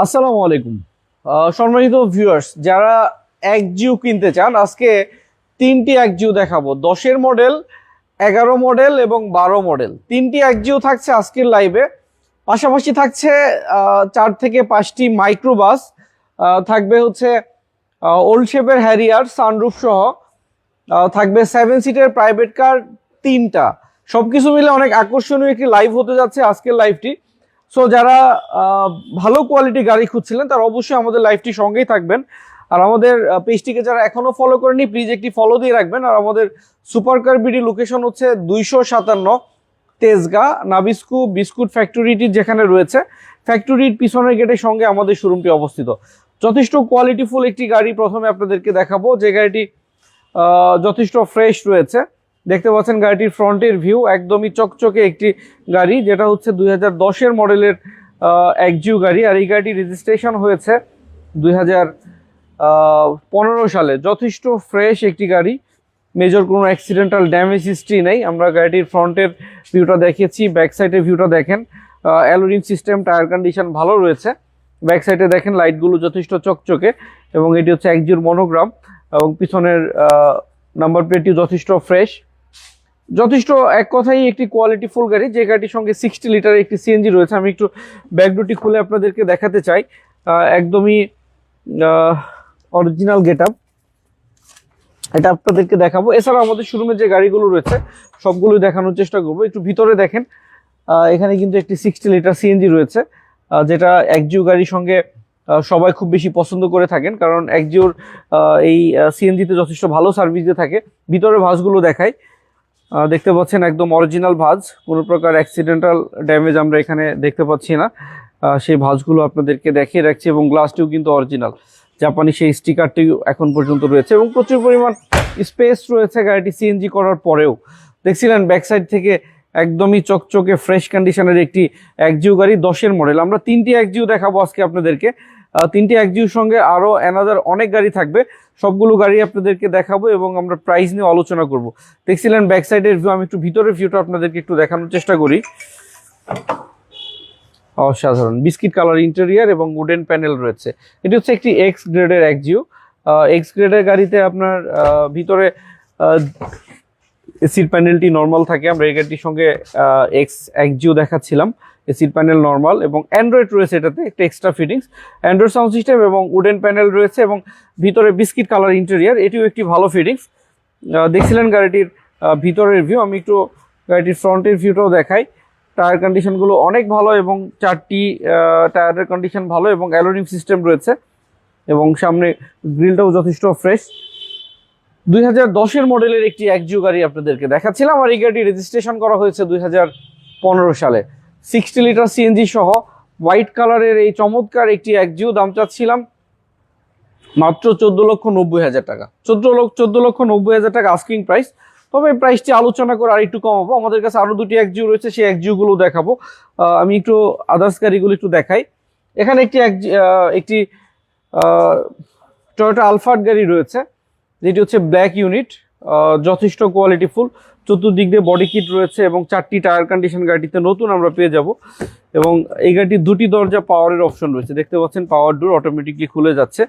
আসসালামু আলাইকুম। সম্মানিত ভিউয়ার্স যারা এক জিও কিনতে চান, আজকে তিনটি এক জিও দেখাবো। দশের মডেল এগারো মডেল এবং বারো মডেল তিনটি এক জিও থাকছে আজকের লাইভে পাশাপাশি থাকছে চার থেকে পাঁচটি মাইক্রোবাস থাকবে হচ্ছে ওল্ড শেপের হ্যারিয়ার সানরুফ সহ থাকবে সেভেন সিটের প্রাইভেট কার তিনটা। সবকিছু মিলে অনেক আকর্ষণীয় একটি লাইভ হতে যাচ্ছে আজকের লাইভটি সো যারা ভালো কোয়ালিটি গাড়ি খুঁজছিলেন, তারা অবশ্যই আমাদের লাইভটি সঙ্গেই থাকবেন। আর আমাদের পেজটিকে যারা এখনও ফলো করেনি প্লিজ একটি ফলো দিয়ে রাখবেন। আর আমাদের সুপার কার বিডি লোকেশন হচ্ছে দুইশো সাতান্ন, তেজগা, নাবিস্কু বিস্কুট ফ্যাক্টরিটি যেখানে রয়েছে। ফ্যাক্টরির পিছনের গেটের সঙ্গে আমাদের শোরুমটি অবস্থিত। যথেষ্ট কোয়ালিটিফুল একটি গাড়ি প্রথমে আপনাদেরকে দেখাবো। যে গাড়িটি যথেষ্ট ফ্রেশ রয়েছে। দেখতে পাচ্ছেন গাড়িটির ফ্রন্টের ভিউ, একদমই চকচকে একটি গাড়ি, যেটা হচ্ছে দুই হাজার মডেলের একজিউ গাড়ি, আর এই গাড়িটি রেজিস্ট্রেশন হয়েছে দুই হাজার পনেরো সালে। যথেষ্ট ফ্রেশ একটি গাড়ি মেজর কোনো অ্যাক্সিডেন্টাল ড্যামেজ হিস্ট্রি নেই। আমরা গাড়িটির ফ্রন্টের ভিউটা দেখিয়েছি ব্যাক সাইডের ভিউটা দেখেন। অ্যালোরিং সিস্টেম টায়ার কন্ডিশন ভালো রয়েছে। ব্যাক সাইডে দেখেন লাইটগুলো যথেষ্ট চকচকে, এবং এটি হচ্ছে এক একজিউর মনোগ্রাম এবং পিছনের নাম্বার প্লেটটি যথেষ্ট ফ্রেশ যথেষ্ট এক কথাই একটি কোয়ালিটি ফুল গাড়ি, যে গাড়িটির সঙ্গে সিক্সটি লিটার একটি সিএনজি রয়েছে। আমি একটু ব্যাকডোরটি খুলে আপনাদেরকে দেখাতে চাই। একদমই অরিজিনাল গেট আপ এটা আপনাদেরকে দেখাবো। এছাড়া আমাদের শোরুমে যে গাড়িগুলো রয়েছে, সবগুলোই দেখানোর চেষ্টা করব। একটু ভিতরে দেখেন। এখানে কিন্তু একটি সিক্সটি লিটার সিএনজি রয়েছে যেটা একজিও গাড়ির সঙ্গে সবাই খুব বেশি পছন্দ করে থাকেন। কারণ একজিওর এই সিএনজিতে যথেষ্ট ভালো সার্ভিস দিয়ে থাকে। ভিতরে ভাঁজগুলো দেখায় দেখতে পাচ্ছেন একদম অরিজিনাল ভাঁজ। কোনো প্রকার অ্যাক্সিডেন্টাল ড্যামেজ আমরা এখানে দেখতে পাচ্ছি না। সেই ভাঁজগুলো আপনাদেরকে দেখিয়ে রাখছি এবং গ্লাসটিও কিন্তু অরিজিনাল জাপানি সেই স্টিকারটিও এখন পর্যন্ত রয়েছে এবং প্রচুর পরিমাণ স্পেস রয়েছে গাড়িটি সিএনজি করার পরেও। দেখছিলেন ব্যাক সাইড থেকে একদমই চকচকে ফ্রেশ কন্ডিশনের একটি একজিও গাড়ি, দশের মডেল আমরা তিনটি একজিও দেখাবো আজকে আপনাদেরকে। তিনটি একজিওর সঙ্গে আরও অ্যানাদার অনেক গাড়ি থাকবে। সবগুলো গাড়ি আপনাদেরকে দেখাবো এবং আমরা প্রাইস নিয়ে আলোচনা করব। দেখছিলেন ব্যাক সাইডের ভিউ আমি একটু ভিতরের ভিউটা আপনাদেরকে একটু দেখানোর চেষ্টা করি। অসাধারণ। বিস্কিট কালার ইন্টেরিয়ার এবং উডেন প্যানেল রয়েছে। এটি হচ্ছে একটি এক্স গ্রেডের একজিও। এক্স গ্রেডের গাড়িতে আপনার ভিতরে এসির প্যানেলটি নর্মাল থাকে। আমরা এই গাড়িটির সঙ্গে এক্স একজিও দেখাচ্ছিলাম। এসির প্যানেল নর্মাল এবং অ্যান্ড্রয়েড রয়েছে এটাতে একটা extra fittings. Android sound system এবং উডেন প্যানেল রয়েছে এবং ভিতরে বিস্কিট কালার ইন্টেরিয়ার, এটিও একটি ভালো ফিটিংস। দেখছিলেন গাড়িটির ভিতরের ভিউ আমি একটু গাড়িটির ফ্রন্টের ভিউটাও দেখাই। টায়ার কন্ডিশনগুলো অনেক ভালো এবং চারটি টায়ারের কন্ডিশন ভালো এবং অ্যালোরিং সিস্টেম রয়েছে এবং সামনে গ্রিলটাও যথেষ্ট ফ্রেশ দুই হাজার দশের মডেলের একটি একজিও গাড়ি আপনাদেরকে দেখাচ্ছিলাম আর এই গাড়িটি রেজিস্ট্রেশন করা হয়েছে দুই হাজার পনেরো সালে। সিক্সটি লিটার সিএনজি সহ হোয়াইট কালারের এই চমৎকার একটি একজিও দাম চাচ্ছিলাম। মাত্র চোদ্দ লক্ষ নব্বই হাজার টাকা। চোদ্দ লক্ষ চোদ্দ লক্ষ নব্বই হাজার টাকা আস্কিং প্রাইস তবে প্রাইসটি আলোচনা করে আর একটু কমাবো। আমাদের কাছে আরও দুটি একজিও রয়েছে, সেই একজিওগুলো দেখাবো। আমি একটু আদার্স গাড়িগুলো একটু দেখাই। এখানে একটি একটি টয়োটা আলফার্ড গাড়ি রয়েছে। যেটি হচ্ছে ব্ল্যাক ইউনিট যথেষ্ট কোয়ালিটিফুল চতুর্দিক দিয়ে বডি কিট রয়েছে এবং চারটি টায়ার কন্ডিশন গাড়িতে নতুন আমরা পেয়ে যাব। এবং এই গাড়িটির দুটি দরজা পাওয়ারের অপশন রয়েছে। দেখতে পাচ্ছেন পাওয়ার ডোর অটোমেটিকলি খুলে যাচ্ছে।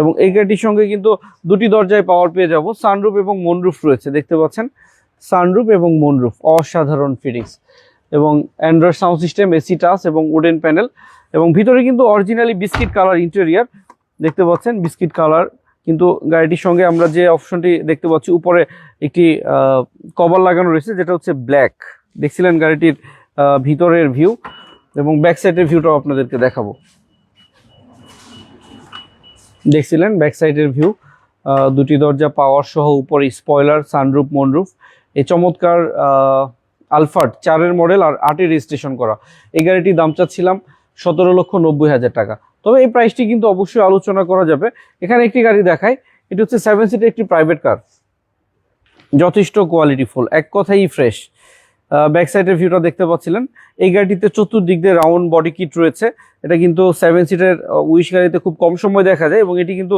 এবং এই গাড়িটির সঙ্গে কিন্তু দুটি দরজায় পাওয়ার পেয়ে যাব। সানরুফ এবং মনরুফ রয়েছে। দেখতে পাচ্ছেন? সানরুফ এবং মনরুফ অসাধারণ ফিটিংস এবং Android sound system AC touch এবং উডেন প্যানেল এবং ভিতরে কিন্তু অরিজিনালি বিস্কিট কালার ইন্টেরিয়ার দেখতে পাচ্ছেন? বিস্কিট কালার কিন্তু গাড়িটির সঙ্গে আমরা যে অপশনটি দেখতে পাচ্ছি, উপরে একটি কভার লাগানো রয়েছে, যেটা হচ্ছে ব্ল্যাক দেখছিলেন গাড়িটির ভিতরের ভিউ এবং ব্যাক সাইডের ভিউটাও আপনাদেরকে দেখাবো। দেখছিলেন ব্যাক সাইডের ভিউ দুটি দরজা পাওয়ার সহ উপরে স্পয়লার সানরুফ মনরুফ এই চমৎকার আলফার্ট চারের মডেল আর আটের রেজিস্ট্রেশন করা। এই গাড়িটির দাম চাচ্ছিলাম সতেরো লক্ষ নব্বই হাজার টাকা। তবে এই প্রাইসটি কিন্তু অবশ্যই আলোচনা করা যাবে। এখানে একটি গাড়ি দেখায় এটি হচ্ছে সেভেন সিটের একটি প্রাইভেট কার যথেষ্ট কোয়ালিটিফুল এক কথাই ফ্রেশ ব্যাক সাইডের ভিউটা দেখতে পাচ্ছিলেন। এই গাড়িটিতে চতুর্দিক দিয়ে রাউন্ড বডি কিট রয়েছে। এটা কিন্তু সেভেন সিটের উইশ গাড়িতে খুব কম সময় দেখা যায় এবং এটি কিন্তু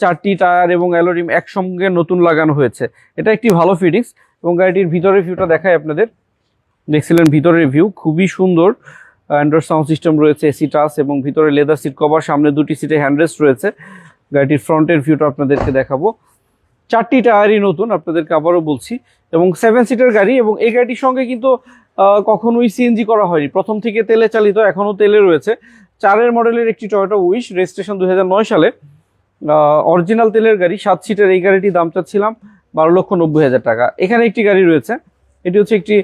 চারটি টায়ার এবং অ্যালোরিম একসঙ্গে নতুন লাগানো হয়েছে। এটা একটি ভালো ফিটিংস এবং গাড়িটির ভিতরের ভিউটা দেখায় আপনাদের। দেখছিলেন ভিতরের ভিউ খুবই সুন্দর। অ্যান্ড্রয়েড সাউন্ড সিস্টেম রয়েছে এসি টাচ এবং ভিতরে লেদার সিট কভার সামনে দুটি সিটে হ্যান্ডরেস্ট রয়েছে। গাড়িটির ফ্রন্টের ভিউটা আপনাদেরকে দেখাবো। চারটি টায়ারই নতুন, আপনাদেরকে আবারও বলছি। এবং সেভেন সিটের গাড়ি এবং এই গাড়িটির সঙ্গে কিন্তু কখনোই সিএনজি করা হয়নি। প্রথম থেকে তেলে চালিত, এখনও তেলে রয়েছে। চারের মডেলের একটি টয়োটা উইশ রেজিস্ট্রেশন দুই হাজার নয় সালে। অরিজিনাল তেলের গাড়ি, সাত সিটের এই গাড়িটি দাম চাচ্ছিলাম বারো লক্ষ নব্বই হাজার টাকা। এখানে একটি গাড়ি রয়েছে। এটি হচ্ছে একটি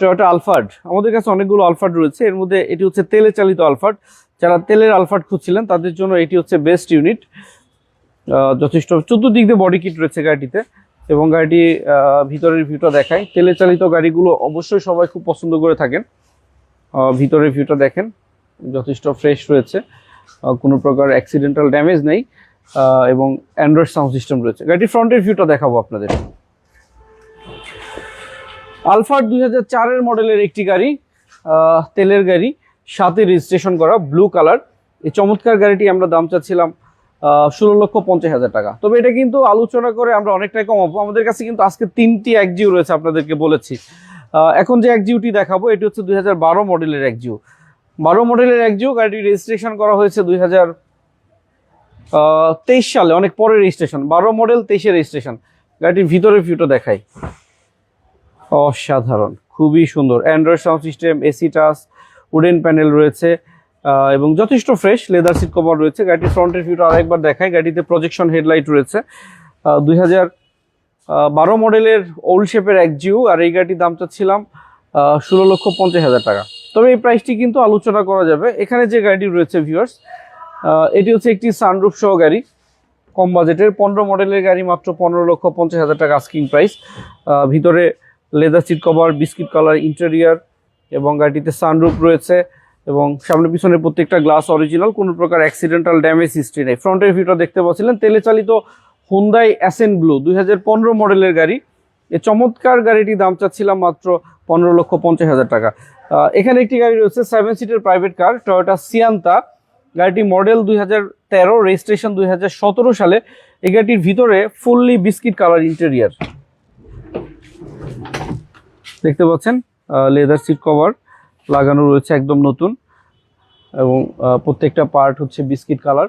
টয়োটা আলফার্ড আমাদের কাছে অনেকগুলো আলফার্ড রয়েছে। এর মধ্যে এটি হচ্ছে তেলে চালিত আলফার্ড যারা তেলের আলফার্ড খুঁজছিলেন, তাদের জন্য এটি হচ্ছে বেস্ট ইউনিট যথেষ্ট চতুর্দিক দিয়ে বডি কিট রয়েছে গাড়িটিতে এবং গাড়িটি ভিতরের ভিউটা দেখায়। তেলে চালিত গাড়িগুলো অবশ্যই সবাই খুব পছন্দ করে থাকেন। ভিতরের ভিউটা দেখেন, যথেষ্ট ফ্রেশ রয়েছে। কোনো প্রকার অ্যাক্সিডেন্টাল ড্যামেজ নেই। এবং অ্যান্ড্রয়েড সাউন্ড সিস্টেম রয়েছে। গাড়িটির ফ্রন্টের ভিউটা দেখাবো আপনাদের। আলফার দুই হাজার মডেলের একটি গাড়ি তেলের গাড়ি, সাথে রেজিস্ট্রেশন করা ব্লু কালার এই চমৎকার গাড়িটি আমরা দাম চাচ্ছিলাম ষোলো লক্ষ পঞ্চাশ হাজার টাকা। তবে এটা কিন্তু আলোচনা করে আমরা অনেকটাই কমাবো আমাদের কাছে কিন্তু আজকে তিনটি একজিও রয়েছে আপনাদেরকে বলেছি। এখন যে একজিওটি দেখাবো, এটি হচ্ছে দুই হাজার বারো মডেলের একজিও বারো মডেলের একজিও গাড়িটি রেজিস্ট্রেশন করা হয়েছে দুই হাজার তেইশ সালে, অনেক পরে রেজিস্ট্রেশন বারো মডেল, তেইশে রেজিস্ট্রেশন গাড়িটির ভিতরের ভিউটা দেখাই। অসাধারণ, খুবই সুন্দর। Android sound system AC touch wooden panel রয়েছে এবং যথেষ্ট ফ্রেশ লেদার সিট কভার রয়েছে। গাড়িটির ফ্রন্টের ভিউটা আরেকবার দেখায় গাড়িতে প্রজেকশন হেডলাইট রয়েছে। দুই বারো মডেলের ওল্ড শেপের এক জিও, আর এই গাড়িটির দাম চাচ্ছিলাম ষোলো লক্ষ পঞ্চাশ হাজার টাকা। তবে এই প্রাইসটি কিন্তু আলোচনা করা যাবে। এখানে যে গাড়িটি রয়েছে ভিউয়ার্স এটি হচ্ছে একটি সানরুফ সহ গাড়ি। কম বাজেটের পনেরো মডেলের গাড়ি মাত্র পনেরো লক্ষ পঞ্চাশ হাজার টাকা আস্কিং প্রাইস ভিতরে leather seat cover, biscuit colour, interior এবং গাড়িটিতে সানরুফ রয়েছে এবং সামনে পিছনে প্রত্যেকটা গ্লাস অরিজিনাল, কোনো প্রকার অ্যাক্সিডেন্টাল ড্যামেজ হিস্ট্রি নেই। ফ্রন্টের ভিউটা দেখতে পাচ্ছিলেন, তেলে চালিত হুন্দাই অ্যাসেন ব্লু দুই হাজার পনেরো মডেলের গাড়ি। এই চমৎকার গাড়িটি দাম চাচ্ছিলাম মাত্র পনেরো লক্ষ পঞ্চাশ হাজার টাকা। এখানে একটি গাড়ি রয়েছে সেভেন সিটের প্রাইভেট কার টয়োটা সিয়ান্তা গাড়িটি মডেল দুই হাজার তেরো রেজিস্ট্রেশন দুই হাজার সতেরো সালে। এই গাড়িটির ভিতরে ফুললি বিস্কিট কালার ইন্টেরিয়ার দেখতে পাচ্ছেন লেদার সিট কভার লাগানো রয়েছে একদম নতুন এবং প্রত্যেকটা পার্ট হচ্ছে বিস্কিট কালার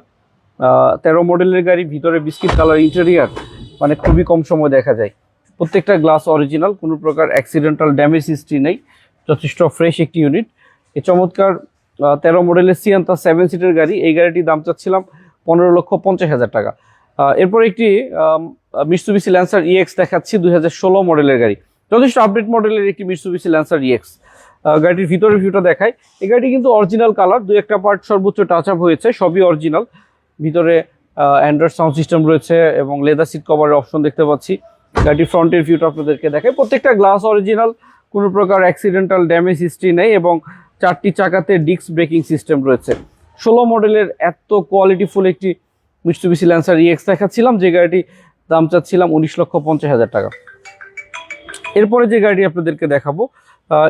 তেরো মডেলের গাড়ি, ভিতরে বিস্কিট কালার ইন্টেরিয়ার মানে খুবই কম সময় দেখা যায়। প্রত্যেকটা গ্লাস অরিজিনাল কোনো প্রকার অ্যাক্সিডেন্টাল ড্যামেজ হিস্ট্রি নেই, যথেষ্ট ফ্রেশ একটি ইউনিট এই চমৎকার তেরো মডেলের সিয়ান্তা সেভেন সিটের গাড়ি, এই গাড়িটির দাম চাচ্ছিলাম পনেরো লক্ষ পঞ্চাশ হাজার টাকা। এরপর একটি মিসুবিসি ল্যান্সার ইএক্স দেখাচ্ছি, দুই হাজার ষোলো মডেলের গাড়ি। যথেষ্ট আপডেট মডেলের একটি মিসুবিসি ল্যান্সার ইএক্স গাড়িটির ভিতরের ভিউটা দেখায় এই গাড়িটি কিন্তু অরিজিনাল কালার দু একটা পার্ট সর্বোচ্চ টাচ আপ হয়েছে, সবই অরিজিনাল ভিতরে অ্যান্ড্রয়েড সাউন্ড সিস্টেম রয়েছে এবং লেদার সিট কভারের অপশন দেখতে পাচ্ছি। গাড়ির ফ্রন্টের ভিউটা আপনাদেরকে দেখায় প্রত্যেকটা গ্লাস অরিজিনাল কোনো প্রকার অ্যাক্সিডেন্টাল ড্যামেজ হিস্ট্রি নেই এবং চারটি চাকাতে ডিস্ক ব্রেকিং সিস্টেম রয়েছে। ষোলো মডেলের এত কোয়ালিটিফুল একটি মিস্টুবিসি ল্যান্সার ইএক্স দেখাচ্ছিলাম, যে গাড়িটি দাম চাচ্ছিলাম উনিশ লক্ষ পঞ্চাশ হাজার টাকা। এরপরে যে গাড়ি আপনাদেরকে দেখাবো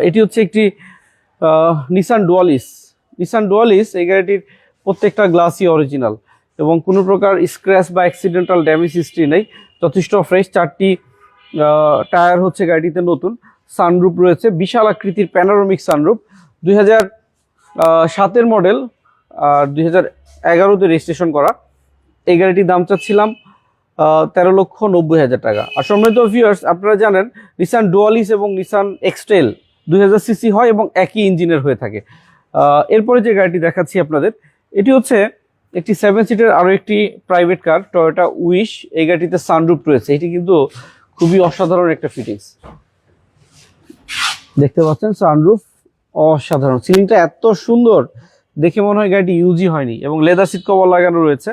এটি হচ্ছে একটি নিসান ডুয়ালিস নিসান ডুয়ালিস এই গাড়িটির প্রত্যেকটা গ্লাসই অরিজিনাল এবং কোনো প্রকার স্ক্র্যাচ বা অ্যাক্সিডেন্টাল ড্যামেজ হিস্ট্রি নেই। যথেষ্ট ফ্রেশ চারটি টায়ার হচ্ছে গাড়িটিতে নতুন সানরুপ রয়েছে, বিশাল আকৃতির প্যানারোমিক সানরুপ দুই হাজার সাতের মডেল আর দুই হাজার এগারোতে রেজিস্ট্রেশন করা। এই গাড়িটির দাম চাচ্ছিলাম তেরো লক্ষ নব্বই হাজার টাকা। আর সম্মানিত ভিউয়ার্স আপনারা জানেন নিসান ডুয়ালিস এবং নিসান এক্সটেল দুই হাজার সিসি হয় এবং একই ইঞ্জিনের হয়ে থাকে। এরপরে যে গাড়িটি দেখাচ্ছি আপনাদের, এটি হচ্ছে একটি সেভেন সিটের আরও একটি প্রাইভেট কার টয়োটা উইশ এই গাড়িটিতে সানরুপ রয়েছে। এটি কিন্তু খুবই অসাধারণ একটা ফিটিংস দেখতে পাচ্ছেন সানরুফ অসাধারণ। সিলিংটা এত সুন্দর, দেখে মনে হয় গাড়িটি ইউজই হয়নি এবং লেদার সিট কভার লাগানো রয়েছে।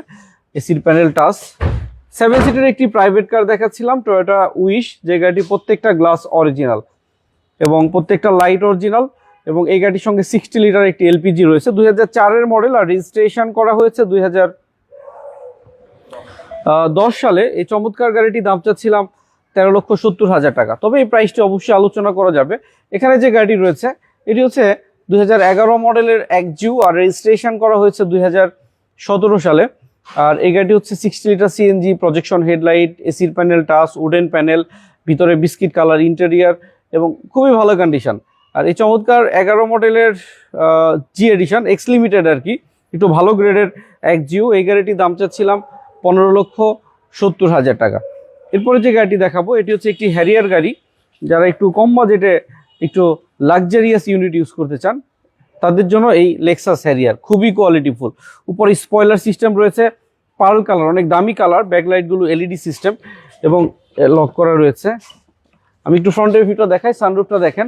এসির প্যানেল টাচ সেভেন সিটের একটি প্রাইভেট কার দেখাচ্ছিলাম টয়োটা উইশ যে গাড়িটি প্রত্যেকটা গ্লাস অরিজিনাল এবং প্রত্যেকটা লাইট অরিজিনাল এবং এই গাড়ির সঙ্গে সিক্সটি লিটার একটি এলপিজি রয়েছে। দুই চারের মডেল আর রেজিস্ট্রেশন করা হয়েছে দুই দশ সালে। এই চমৎকার গাড়িটি দাম চাচ্ছিলাম তেরো লক্ষ সত্তর হাজার টাকা। তবে এই প্রাইসটি অবশ্যই আলোচনা করা যাবে। এখানে যে গাড়ি রয়েছে, এটি হচ্ছে দুই হাজার এগারো মডেলের এক জিউ আর রেজিস্ট্রেশন করা হয়েছে দুই হাজার সতেরো সালে। আর এই গাড়িটি হচ্ছে sixty litre CNG projection headlight এসির প্যানেল টাচ উডেন প্যানেল ভিতরে বিস্কিট কালার ইন্টেরিয়ার এবং খুবই ভালো কন্ডিশন আর এই চমৎকার এগারো মডেলের জি এডিশন এক্স লিমিটেড আর কি। একটু ভালো গ্রেডের এক জিও। এই গাড়িটির দাম চাচ্ছিলাম পনেরো লক্ষ সত্তর হাজার টাকা। এরপরে যে গাড়িটি দেখাবো, এটি হচ্ছে একটি হ্যারিয়ার গাড়ি। যারা একটু কম বাজেটে একটু লাক্সারিয়াস ইউনিট ইউজ করতে চান তাদের জন্য এই লেক্সাস হ্যারিয়ার খুবই কোয়ালিটিফুল উপরে স্পয়লার সিস্টেম রয়েছে, পার্ল কালার অনেক দামি কালার ব্যাকলাইটগুলো এলইডি সিস্টেম এবং লক করা রয়েছে। আমি একটু ফ্রন্টের ভিউটা দেখাই সানরুফটা দেখেন।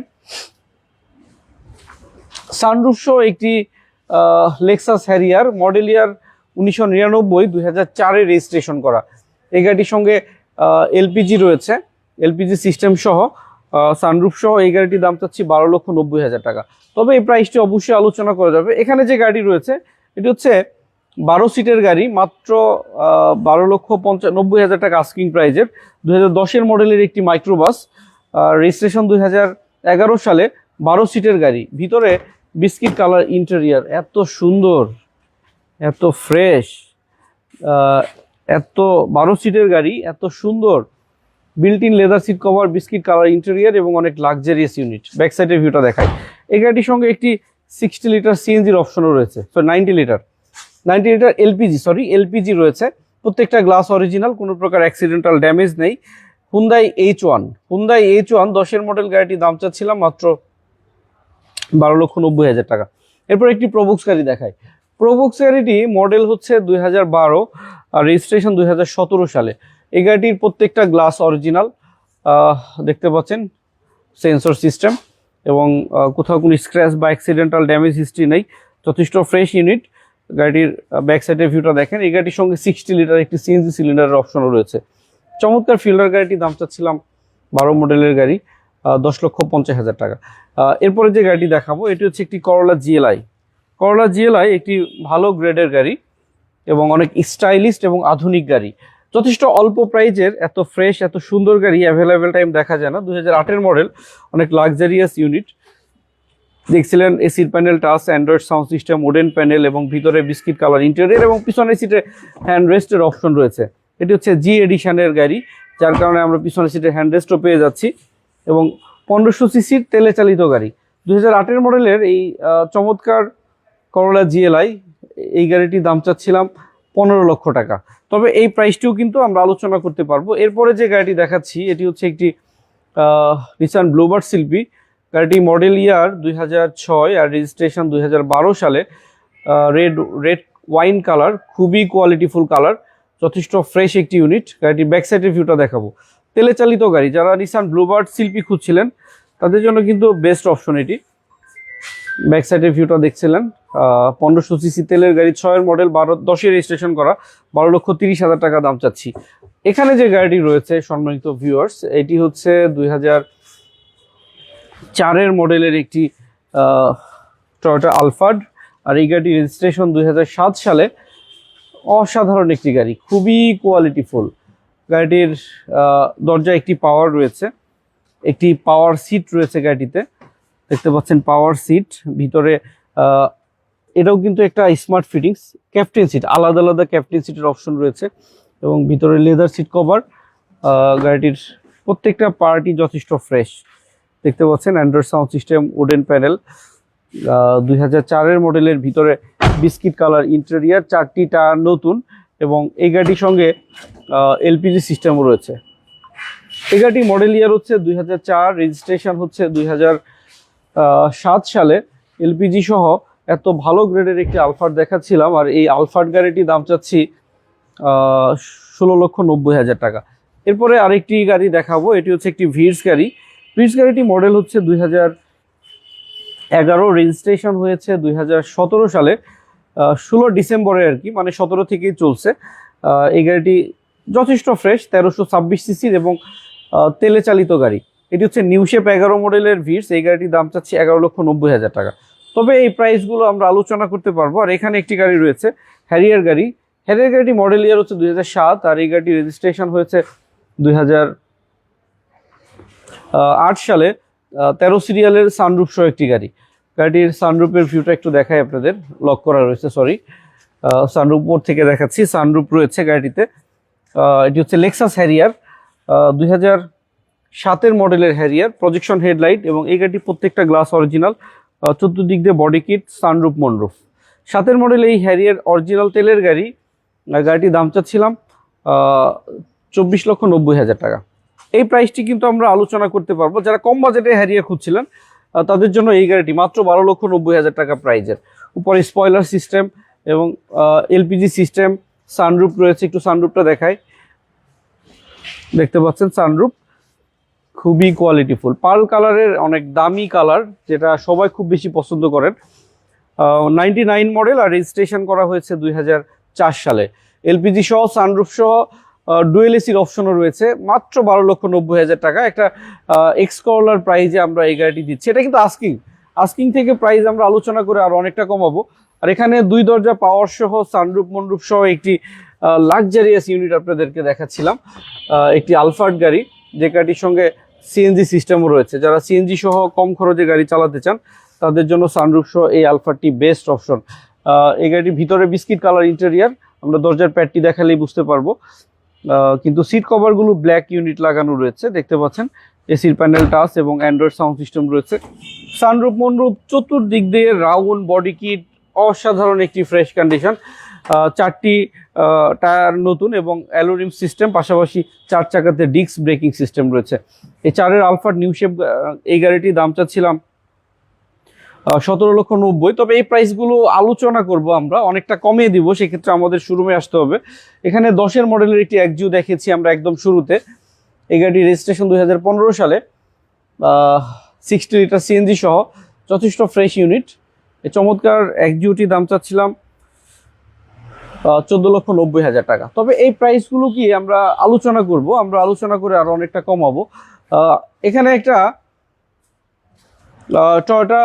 সানরুফ সহ একটি লেক্সাস হ্যারিয়ার মডেল ইয়ার উনিশশো নিরানব্বই, দুই হাজার চারে রেজিস্ট্রেশন করা। এই গাড়িটির সঙ্গে এলপিজি রয়েছে। এলপিজি সিস্টেম সহ সানরুফ সহ এই গাড়িটির দাম চাচ্ছি বারো লক্ষ নব্বই হাজার টাকা। তবে এই প্রাইসটি অবশ্যই আলোচনা করা যাবে। এখানে যে গাড়ি রয়েছে, এটি হচ্ছে বারো সিটের গাড়ি, মাত্র বারো লক্ষ পঞ্চা, নব্বই হাজার টাকা আস্কিং প্রাইজের দু হাজার দশের মডেলের একটি মাইক্রোবাস রেজিস্ট্রেশন দুই হাজার এগারো সালে বারো সিটের গাড়ি। ভিতরে বিস্কিট কালার ইন্টেরিয়ার এত সুন্দর, এত ফ্রেশ এত বারো সিটের গাড়ি, এত সুন্দর। Built in leather seat cover, biscuit colour interior এবং অনেক লাক্সারিয়াস ইউনিট। ব্যাক সাইডের ভিউটা দেখায় এই গাড়িটির সঙ্গে একটি সিক্সটি লিটার সিএনজির অপশনও রয়েছে। So ninety litre. Ninety litre LPG sorry LPG রয়েছে। প্রত্যেকটা গ্লাস অরিজিনাল, কোনো প্রকার অ্যাক্সিডেন্টাল ড্যামেজ নেই। Hyundai H one Hyundai H one দশের মডেল গাড়িটির দাম চাচ্ছিলাম মাত্র বারো লক্ষ নব্বই হাজার টাকা। এরপর একটি প্রবুক্স গাড়ি দেখায় প্রবুক্স গাড়িটি মডেল হচ্ছে দুই রেজিস্ট্রেশন দুই হাজার সতেরো সালে। এই গাড়িটির প্রত্যেকটা গ্লাস অরিজিনাল দেখতে পাচ্ছেন সেন্সর সিস্টেম এবং কোথাও কোনো স্ক্র্যাচ বা অ্যাক্সিডেন্টাল ড্যামেজ হিস্ট্রি নেই। যথেষ্ট ফ্রেশ ইউনিট গাড়িটির ব্যাক সাইডের ভিউটা দেখেন। এই গাড়িটির সঙ্গে সিক্সটি লিটার একটি সিএনজি সিলিন্ডারের অপশনও রয়েছে। চমৎকার ফিল্ডার গাড়িটির দাম চাচ্ছিলাম বারো মডেলের গাড়ি দশ লক্ষ পঞ্চাশ হাজার টাকা। এরপরে যে গাড়িটি দেখাবো, এটি হচ্ছে একটি করলা জিএলআই করলা জিএলআই একটি ভালো গ্রেডের গাড়ি এবং অনেক স্টাইলিস্ট এবং আধুনিক গাড়ি। যথেষ্ট অল্প প্রাইজের, এত ফ্রেশ এত সুন্দর গাড়ি অ্যাভেলেবেল টাইম দেখা যায় না। দু হাজার মডেল অনেক লাক্সারিয়াস ইউনিট দেখছিলেন এসির panel touch Android sound system wooden panel এবং ভিতরে বিস্কিট কালার ইন্টেরিয়র এবং পিছনের সিটে হ্যান্ড রেস্টের অপশন রয়েছে। এটি হচ্ছে জি এডিশনের গাড়ি, যার কারণে আমরা পিছনের সিটে হ্যান্ড রেস্টও পেয়ে যাচ্ছি। এবং পনেরোশো সিসির তেলে চালিত গাড়ি। দু হাজার মডেলের এই চমৎকার করলা জিএলআই এই গাড়িটির দাম চাচ্ছিলাম পনেরো লক্ষ টাকা। তবে এই প্রাইসটিও কিন্তু আমরা আলোচনা করতে পারব। এরপরে যে গাড়িটি দেখাচ্ছি, এটি হচ্ছে একটি নিসান ব্লুবার্ড শিল্পী গাড়িটি মডেল ইয়ার দুই হাজার ছয় আর রেজিস্ট্রেশন দুই হাজার বারো সালে। রেড রেড ওয়াইন কালার খুবই কোয়ালিটিফুল কালার যথেষ্ট ফ্রেশ একটি ইউনিট গাড়িটির ব্যাক সাইডের ভিউটা দেখাবো। তেলে চালিত গাড়ি, যারা নিসান ব্লুবার্ড শিল্পী খুঁজছিলেন, তাদের জন্য কিন্তু বেস্ট অপশন এটি। ব্যাক সাইডের ভিউটা দেখছিলেন পনেরোশো সিসি তেলের গাড়ি ছয়ের মডেল বারো দশের রেজিস্ট্রেশন করা বারো লক্ষ তিরিশ হাজার টাকা দাম চাচ্ছি। এখানে যে গাড়িটি রয়েছে সম্মানিত ভিউয়ার্স এটি হচ্ছে দুই হাজার চারের মডেলের একটি টয়োটা আলফাড আর এই গাড়িটি রেজিস্ট্রেশন দুই সাত সালে। অসাধারণ একটি গাড়ি খুবই কোয়ালিটিফুল গাড়িটির আহ, দরজায় একটি পাওয়ার রয়েছে একটি পাওয়ার সিট রয়েছে গাড়িটিতে। দেখতে পাচ্ছেন পাওয়ার সিট ভিতরে এটাও কিন্তু একটা স্মার্ট ফিটিংস ক্যাপ্টেন সিট আলাদা আলাদা ক্যাপ্টেন সিটের অপশন রয়েছে এবং ভিতরে লেদার সিট কভার গাড়িটির প্রত্যেকটা পার্টি যথেষ্ট ফ্রেশ দেখতে পাচ্ছেন Android sound system wooden panel দুই হাজার মডেলের ভিতরে বিস্কিট কালার ইন্টেরিয়ার চারটি নতুন এবং এই গাড়িটির সঙ্গে এলপিজি সিস্টেমও রয়েছে। এই গাড়িটি মডেল ইয়ার হচ্ছে দুই হাজার চার রেজিস্ট্রেশন হচ্ছে দুই হাজার সাত সালে এলপিজি সহ এত ভালো গ্রেডের একটি আলফার দেখাচ্ছিলাম, আর এই আলফার গাড়িটির দাম চাচ্ছি ষোলো লক্ষ নব্বই হাজার টাকা। এরপরে আরেকটি গাড়ি দেখাবো, এটি হচ্ছে একটি ভিডস গাড়ি। ভিডস গাড়িটি মডেল হচ্ছে দুই হাজার এগারো, রেজিস্ট্রেশন হয়েছে দুই হাজার সতেরো সালে ষোলো ডিসেম্বরে আর কি মানে সতেরো থেকেই চলছে। এই গাড়িটি যথেষ্ট ফ্রেশ তেরোশো ছাব্বিশ সিসির এবং তেলে চালিত গাড়ি। এটি হচ্ছে নিউশেপ এগারো মডেলের ভিডস এই গাড়িটির দাম চাচ্ছি এগারো লক্ষ নব্বই হাজার টাকা। তবে এই প্রাইসগুলো আমরা আলোচনা করতে পারব। আর এখানে একটি গাড়ি রয়েছে হ্যারিয়ার গাড়ি। হ্যারিয়ার গাড়িটি মডেল ইয়ার হচ্ছে দুই হাজার সাত, আর এই গাড়িটি রেজিস্ট্রেশন হয়েছে দুই হাজার আট সালে। তেরো সিরিয়ালের সানরুফ সহ একটি গাড়ি। গাড়িটির সানরুফের ভিউটা একটু দেখাই আপনাদের। লক করা রয়েছে সরি সানরুফ বোর্ড থেকে দেখাচ্ছি। সানরুফ রয়েছে গাড়িটিতে। এটি হচ্ছে লেক্সাস হ্যারিয়ার দুই হাজার সাতের মডেলের হ্যারিয়ার প্রজেকশন হেডলাইট এবং এই গাড়িটি প্রত্যেকটা গ্লাস অরিজিনাল চতুর্দিক দিয়ে বডি কিট সানরুফ মনরুফ সাতের মডেল এই হ্যারিয়ার অরিজিনাল তেলের গাড়ি গাড়িটির দাম চাচ্ছিলাম চব্বিশ লক্ষ নব্বই হাজার টাকা। এই প্রাইসটি কিন্তু আমরা আলোচনা করতে পারব। যারা কম বাজেটে হ্যারিয়ার খুঁজছিলেন তাদের জন্য এই গাড়িটি মাত্র বারো লক্ষ নব্বই হাজার টাকা প্রাইজের উপরে স্পয়লার সিস্টেম এবং এলপিজি সিস্টেম সানরুপ রয়েছে। একটু সানরুপটা দেখায় দেখতে পাচ্ছেন সানরুপ খুবই কোয়ালিটিফুল পার্ল কালারের অনেক দামি কালার যেটা সবাই খুব বেশি পছন্দ করেন। নাইনটি নাইন মডেল আর রেজিস্ট্রেশন করা হয়েছে দুই হাজার চার সালে। এলপিজি সহ সানরুফ সহ ডুয়েল এসির অপশনও রয়েছে। মাত্র বারো লক্ষ নব্বই হাজার টাকা। একটা এক্স করলার প্রাইজে আমরা এই গাড়িটি দিচ্ছি। এটা কিন্তু আস্কিং আস্কিং থেকে প্রাইস আমরা আলোচনা করে আরও অনেকটা কমাবো। আর এখানে দুই দরজা পাওয়ার সহ সানরুফ মনরুফ সহ একটি লাক্সারিয়াস ইউনিট আপনাদেরকে দেখাচ্ছিলাম। একটি আলফার্ড গাড়ি, যে গাড়ির সঙ্গে সিএনজি সিস্টেমও রয়েছে। যারা সিএনজি সহ কম খরচে গাড়ি চালাতে চান, তাদের জন্য সানরুফ সহ এই আলফারটি বেস্ট অপশন এই গাড়ির ভিতরে বিস্কিট কালার ইন্টেরিয়ার আমরা দরজার প্যাডটি দেখালেই বুঝতে পারব। কিন্তু সিট কভারগুলো ব্ল্যাক ইউনিট লাগানো রয়েছে, দেখতে পাচ্ছেন? এসির প্যানেল টাচ এবং অ্যান্ড্রয়েড সাউন্ড সিস্টেম রয়েছে। সানরুপ মনরুফ চতুর্দিক দিয়ে রাউন্ড বডি কিট অসাধারণ একটি ফ্রেশ কন্ডিশন চারটি টায়ার নতুন এবং অ্যালোরিম সিস্টেম পাশাপাশি চার চাকাতে ডিস্ক ব্রেকিং সিস্টেম রয়েছে। এই চারের আলফার নিউ শেপ এই গাড়িটির দাম চাচ্ছিলাম সতেরো লক্ষ নব্বই। তবে এই প্রাইসগুলো আলোচনা করব আমরা, অনেকটা কমিয়ে দিব, সেক্ষেত্রে আমাদের শোরুমে আসতে হবে। এখানে দশের মডেলের একটি একজিও দেখেছি আমরা একদম শুরুতে। এই গাড়ির রেজিস্ট্রেশন দুই হাজার পনেরো সালে সিক্সটি লিটার সিএনজি সহ যথেষ্ট ফ্রেশ ইউনিট এই চমৎকার এক একজিওটির দাম চাচ্ছিলাম চোদ্দ লক্ষ নব্বই হাজার টাকা। তবে এই প্রাইসগুলো কি আমরা আলোচনা করব, আমরা আলোচনা করে আরও অনেকটা কমাবো। এখানে একটা টয়োটা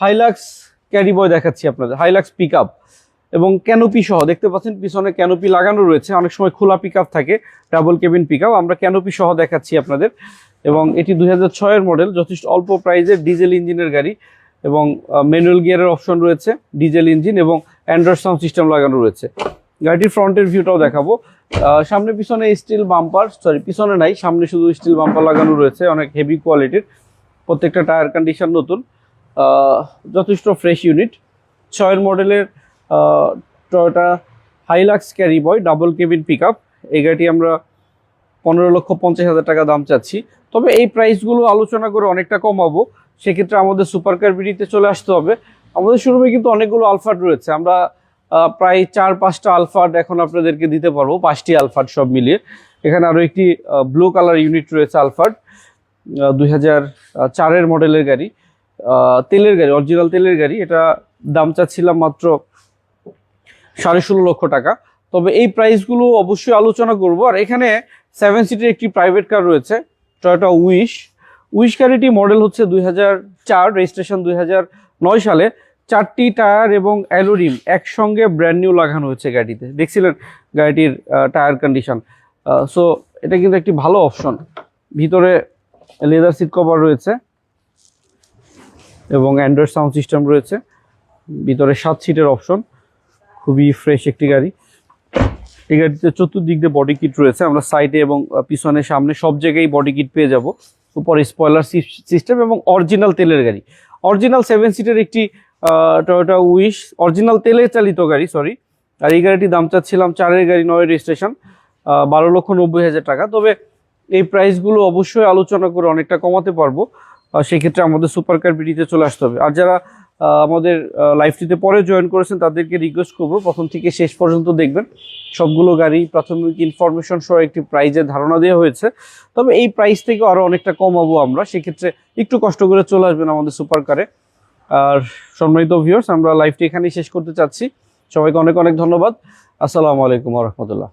হাইলাক্স ক্যারি বয় দেখাচ্ছি আপনাদের হাইলাক্স পিক আপ এবং ক্যানোপি সহ, দেখতে পাচ্ছেন পিছনে ক্যানোপি লাগানো রয়েছে, অনেক সময় খোলা পিক থাকে ডাবল কেবিন পিক আমরা ক্যানোপি সহ দেখাচ্ছি আপনাদের। এবং এটি দুই হাজার মডেল যথেষ্ট অল্প প্রাইজের ডিজেল ইঞ্জিনের গাড়ি। এবং ম্যানুয়াল গিয়ারের অপশন রয়েছে ডিজেল ইঞ্জিন এবং অ্যান্ড্রয়েড সাউন্ড সিস্টেম লাগানো রয়েছে। গাড়িটির ফ্রন্টের ভিউটাও দেখাবো। সামনে পিছনে স্টিল বাম্পার সরি পিছনে নাই, সামনে শুধু স্টিল বাম্পার লাগানো রয়েছে, অনেক হেভি কোয়ালিটির প্রত্যেকটা টায়ার কন্ডিশন নতুন। যথেষ্ট ফ্রেশ ইউনিট ছয়ের মডেলের Toyota Hilux carry boy double cabin pickup এই গাড়িটি আমরা পনেরো লক্ষ পঞ্চাশ হাজার টাকা দাম চাচ্ছি। তবে এই প্রাইসগুলো আলোচনা করে অনেকটা কমাবো। সেক্ষেত্রে আমাদের সুপার কার বিডিতে চলে আসতে হবে। আমাদের শোরুমে কিন্তু অনেকগুলো আলফাট রয়েছে। আমরা প্রায় চার, পাঁচটা আলফাট এখন আপনাদেরকে দিতে পারব। পাঁচটি আলফাট সব মিলিয়ে। এখানে আরও একটি ব্লু কালার ইউনিট রয়েছে আলফাট দুই হাজার চারের মডেলের গাড়ি। তেলের গাড়ি, অরিজিনাল তেলের গাড়ি। এটা দাম চাচ্ছিলাম মাত্র সাড়ে ষোলো লক্ষ টাকা। তবে এই প্রাইসগুলো অবশ্যই আলোচনা করব। আর এখানে সেভেন সিটের একটি প্রাইভেট কার রয়েছে, টয়োটা উইশ। উইশ গাড়িটি মডেল হচ্ছে দুই হাজার চার, রেজিস্ট্রেশন দুই হাজার নয় সালে। চারটি টায়ার এবং অ্যালোরিম একসঙ্গে ব্র্যান্ড নিউ লাগানো হয়েছে গাড়িতে। দেখছিলেন গাড়িটির টায়ার কন্ডিশন সো এটা কিন্তু একটি ভালো অপশন ভিতরে লেদার সিট কভার রয়েছে এবং অ্যান্ড্রয়েড সাউন্ড সিস্টেম রয়েছে। ভিতরে সাত সিটের অপশন খুবই ফ্রেশ একটি গাড়ি। এই গাড়িতে চতুর্দিক দিয়ে বডি কিট রয়েছে। আমরা সাইডে এবং পিছনে, সামনে সব জায়গায় বডি কিট পেয়ে যাব। উপরে স্পয়লার সিস্টেম এবং অরিজিনাল তেলের গাড়ি। অরিজিনাল সেভেন সিটের একটি টয়োটা উইশ অরিজিনাল তেলে চালিত গাড়ি সরি আর এই গাড়িটির দাম চাচ্ছিলাম চারের গাড়ি নয় রেজিস্ট্রেশন বারো লক্ষ নব্বই হাজার টাকা। তবে এই প্রাইসগুলো অবশ্যই আলোচনা করে অনেকটা কমাতে পারব। সেক্ষেত্রে আমাদের সুপার কার বিডিতে চলে আসতে হবে। আর যারা আমাদের লাইফটিতে পরে জয়েন করেছেন, তাদেরকে রিকোয়েস্ট করব। প্রথম থেকে শেষ পর্যন্ত দেখবেন। সবগুলো গাড়ি প্রাথমিক ইনফরমেশন সহ একটি প্রাইজের ধারণা দেওয়া হয়েছে। তবে এই প্রাইস থেকে আরও অনেকটা কমাবো আমরা। সেক্ষেত্রে একটু কষ্ট করে চলে আসবেন আমাদের সুপার কারে আর সম্মানিত ভিউয়ার্স আমরা লাইভটি এখানেই শেষ করতে চাচ্ছি। সবাইকে অনেক অনেক ধন্যবাদ। আসসালামু আলাইকুম রহমতুল্লাহ।